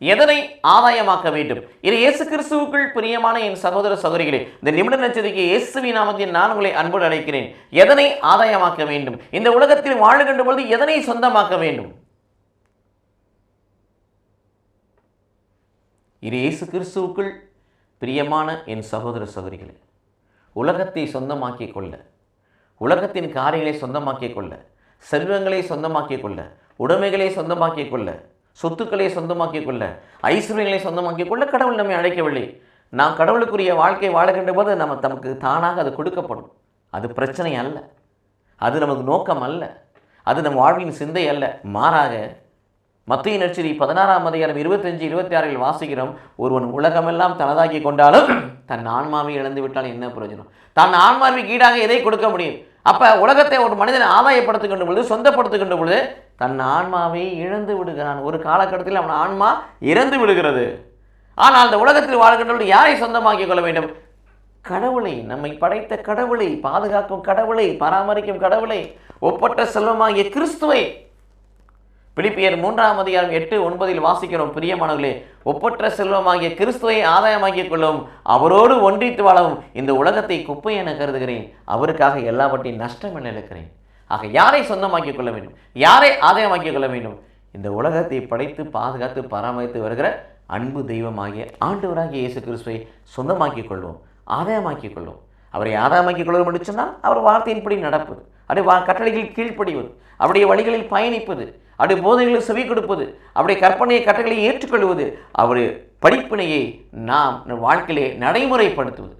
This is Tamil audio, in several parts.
எதனை ஆதாயமாக்க வேண்டும்? இது இயேசு கிறிஸ்துவுக்குள் பிரியமான என் சகோதர சகோதரிகளே இந்த நிமிட நச்சரிக்கை இயேசுவி நாமத்தில் நான் உங்களை அன்போடு அழைக்கிறேன். எதனை ஆதாயமாக்க வேண்டும்? இந்த உலகத்தில் வாழுகின்ற பொழுது எதனை சொந்தமாக்க வேண்டும்? இது இயேசு கிறிஸ்துவுக்குள் பிரியமான என் சகோதர சகோதரிகளே உலகத்தை சொந்தமாக்கிக் கொள்ள உலகத்தின் காரியங்களை சொந்தமாக்கிக் கொள்ள செல்வங்களை சொந்தமாக்கிக் கொள்ள உடைமைகளை சொந்தமாக்கிக் கொள்ள சொத்துக்களை சொந்தமாக்கிக் கொள்ள ஐஸ்வர்யங்களை சொந்தமாக்கிக் கொள்ள கடவுள் நம்மை அழைக்கவில்லை. நாம் கடவுளுக்குரிய வாழ்க்கை வாழுகின்ற போது நம்ம தமக்கு தானாக அது கொடுக்கப்படும். அது பிரச்சனை அல்ல. அது நமக்கு நோக்கம் அல்ல. அது நம் வாழ்வின் சிந்தை அல்ல. மாறாக மத்திய நெச்சரி பதினாறாம் அதிகாரம் இருபத்தஞ்சு இருபத்தி ஆறில் வாசிக்கிறோம் ஒருவன் உலகமெல்லாம் தனதாக்கி கொண்டாலும் தன் ஆன்மாவை இழந்து விட்டால் என்ன பிரயோஜனம்? தன் ஆன்மாவிற்கு ஈடாக எதை கொடுக்க முடியும்? அப்போ உலகத்தை ஒரு மனிதன் ஆதாயப்படுத்துகின்ற பொழுது சொந்தப்படுத்துகின்ற பொழுது தன் ஆன்மாவை இழந்து விடுகிறான். ஒரு காலகட்டத்தில் அவன் ஆன்மா இறந்து விடுகிறது. ஆனால் அந்த உலகத்தில் வாழ்கின்றவர்கள் யாரை சொந்தமாக்கிக் கொள்ள வேண்டும்? கடவுளை. நம்மை படைத்த கடவுளை பாதுகாக்கும் கடவுளை பராமரிக்கும் கடவுளை ஒப்பற்ற செல்வமாகிய கிறிஸ்துவை பிலிப்பியர் மூன்றாம் அதிகாரம் எட்டு ஒன்பதில் வாசிக்கிறோம் பிரியமானவர்களே ஒப்பற்ற செல்வமாகிய கிறிஸ்துவை ஆதாயமாக்கிக் கொள்ளவும் அவரோடு ஒன்றித்து வாழவும் இந்த உலகத்தை குப்பை என கருதுகிறேன். அவருக்காக எல்லாவற்றையும் நஷ்டம் என இருக்கிறேன் ஆக யாரை சொந்தமாக்கிக் கொள்ள வேண்டும்? யாரை ஆதாயமாக்கிக் கொள்ள வேண்டும்? இந்த உலகத்தை படைத்து பாதுகாத்து பராமரித்து வருகிற அன்பு தெய்வமாகிய ஆண்டவராகிய இயேசு கிறிஸ்துவை சொந்தமாக்கிக் கொள்வோம் ஆதாயமாக்கிக் கொள்வோம். அவரை ஆதாயமாக்கிக் கொள்வோம் என்று சொன்னால் அவர் வார்த்தையின்படி நடப்பது அப்படியே வா கட்டளைகளில் கீழ்ப்படிவது அவருடைய வழிகளில் பயணிப்பது அவருடைய போதைகளுக்கு செவி கொடுப்பது அவருடைய கற்பனையை கட்டளையை ஏற்றுக்கொள்வது அவருடைய படிப்பினையை நாம் நம் வாழ்க்கையிலே நடைமுறைப்படுத்துவது.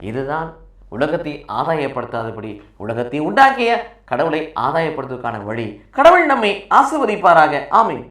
இதுதான் உலகத்தை ஆதாயப்படுத்தாதபடி உலகத்தை உண்டாக்கிய கடவுளை ஆதாயப்படுத்துவதற்கான வழி. கடவுள் நம்மை ஆசிர்வதிப்பாராக. ஆமை